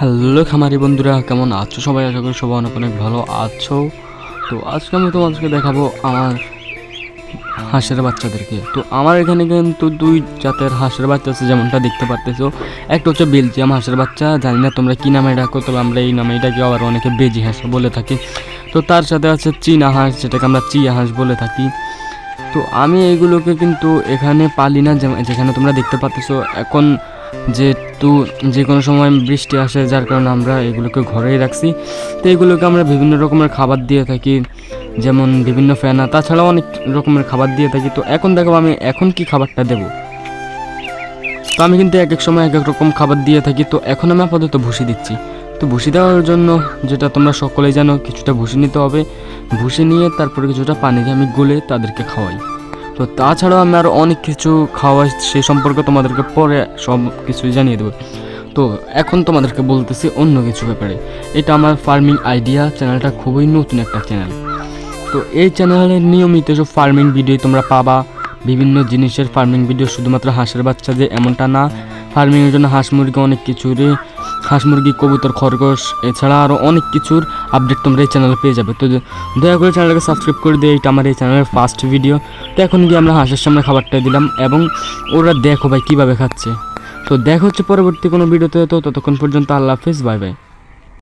Hello খামারি বন্ধুরা, কেমন আছো সবাই? আশা করি সবাই অনেক অনেক ভালো আছো। তো আজকে আমি তোমাদেরকে দেখাবো আমার হাঁসের বাচ্চাদেরকে। তো আমার এখানে কিন্তু দুই জাতের হাঁসের বাচ্চা আছে, যেমনটা দেখতে পারতেছো। একটা হচ্ছে বেলজিয়াম হাঁসের বাচ্চা, জানি না তোমরা কী নামে ডাকো, তবে আমরা এই নামে এটাকে আবার অনেকে বেজি হাঁস বলে থাকি। তো তার সাথে আছে চীনা হাঁস, যেটাকে আমরা চিয়া হাঁস বলে থাকি। তো আমি এইগুলোকে কিন্তু এখানে পালি না যেখানে তোমরা দেখতে পাচ্ছ এখন যেহেতু যে কোনো সময় বৃষ্টি আসে, যার কারণে আমরা এগুলোকে ঘরেই রাখছি। তো এগুলোকে আমরা বিভিন্ন রকমের খাবার দিয়ে থাকি, যেমন বিভিন্ন ফেনা, তাছাড়াও অনেক রকমের খাবার দিয়ে থাকি। তো এখন দেখো আমি এখন কি খাবারটা দেবো? তো আমি কিন্তু এক এক সময় এক এক রকম খাবার দিয়ে থাকি। তো এখন আমি আপাতত ভুসি দিচ্ছি। তো ভুসি দেওয়ার জন্য যেটা তোমরা সকলেই জানো, কিছুটা ভুসি নিতে হবে। ভুসি নিয়ে তারপরে কিছুটা পানি দিয়ে আমি গুলে তাদেরকে খাওয়াই। তো তাছাড়াও আমি আরও অনেক কিছু খাওয়াই সে সম্পর্কে তোমাদেরকে পরে সব কিছু জানিয়ে দেবো। তো এখন তোমাদেরকে বলতেছি অন্য কিছু ব্যাপারে। এটা আমার ফার্মিং আইডিয়া, চ্যানেলটা খুবই নতুন একটা চ্যানেল। তো এই চ্যানেলে নিয়মিত সব ফার্মিং ভিডিও তোমরা পাবা। বিভিন্ন জিনিসের ফার্মিং ভিডিও শুধুমাত্র হাঁসের বাচ্চা যে এমনটা না। ফার্মিংয়ের জন্য হাঁস মুরগি অনেক কিছুরই হাঁস মুরগি, কবুতর, খরগোশ, এছাড়া আরও অনেক কিছুর আপডেট তোমরা এই চ্যানেলে পেয়ে যাবে। তো দয়া করে চ্যানেলকে সাবস্ক্রাইব করে দিয়ে এটা আমার এই চ্যানেলের ফার্স্ট ভিডিও তো এখন গিয়ে আমরা হাঁসের সামনে খাবারটা দিলাম এবং ওরা দেখো ভাই কীভাবে খাচ্ছে। তো দেখা হচ্ছে পরবর্তী কোনো ভিডিওতে তো ততক্ষণ পর্যন্ত আল্লাহ হাফিজ বাই বাই